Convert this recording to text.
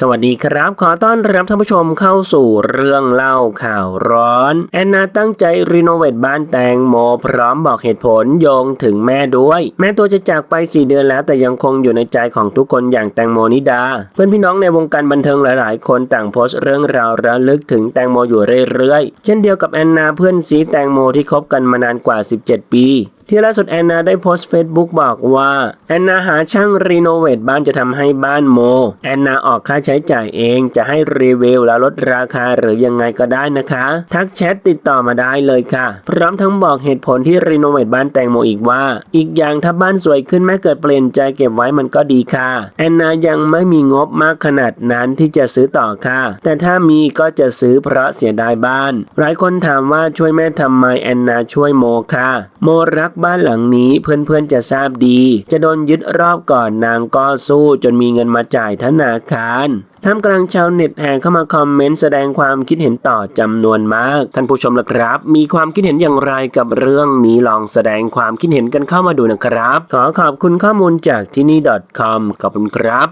สวัสดีครับ ขอต้อนรับท่านผู้ชมเข้าสู่เรื่องเล่าข่าวร้อน แอนนาตั้งใจรีโนเวทบ้านแตงโมพร้อมบอกเหตุผลโยงถึงแม่ด้วย แม่ตัวจะจากไป 4 เดือนแล้วแต่ยังคงอยู่ในใจของทุกคนอย่างแตงโมนิดา เพื่อนพี่น้องในวงการบันเทิงหลายๆ คนต่างโพสต์เรื่องราวระลึกถึงแตงโมอยู่เรื่อยๆ เช่นเดียวกับแอนนาเพื่อนซีแตงโมที่คบกันมานานกว่า 17 ปี ที่ล่าสุดแอนนาได้โพสต์เฟซบุ๊กบอกว่า แอนนาหาช่างรีโนเวทบ้านจะทำให้บ้านโม แอนนาออกค่าใช้จ่ายเองจะให้รีวิวแล้วลดราคาหรือยังไงก็ได้นะคะ ทักแชทติดต่อมาได้เลยค่ะ พร้อมทั้งบอกเหตุผลที่รีโนเวทบ้านแตงโมอีกว่า อีกอย่างถ้าบ้านสวยขึ้นแม่เกิดเปลี่ยนใจเก็บไว้มันก็ดีค่ะ แอนนายังไม่มีงบมากขนาดนั้นที่จะซื้อต่อค่ะ แต่ถ้ามีก็จะซื้อเพราะเสียดายบ้าน หลายคนถามว่าช่วยแม่ทำไมแอนนาช่วยโมค่ะ โมรักบ้านหลังนี้เพื่อนๆจะทราบดี จะโดนยึดรอบก่อนนางก็สู้จนมีเงินมาจ่ายธนาคารท่ามกลางชาวเน็ตแห่เข้ามาคอมเมนต์แสดงความคิดเห็นต่อจำนวนมาก ท่านผู้ชมละครับ มีความคิดเห็นอย่างไรกับเรื่องนี้ลองแสดงความคิดเห็นกันเข้ามาดูนะครับ ขอขอบคุณข้อมูลจากที่นี่ .com ขอบคุณครับ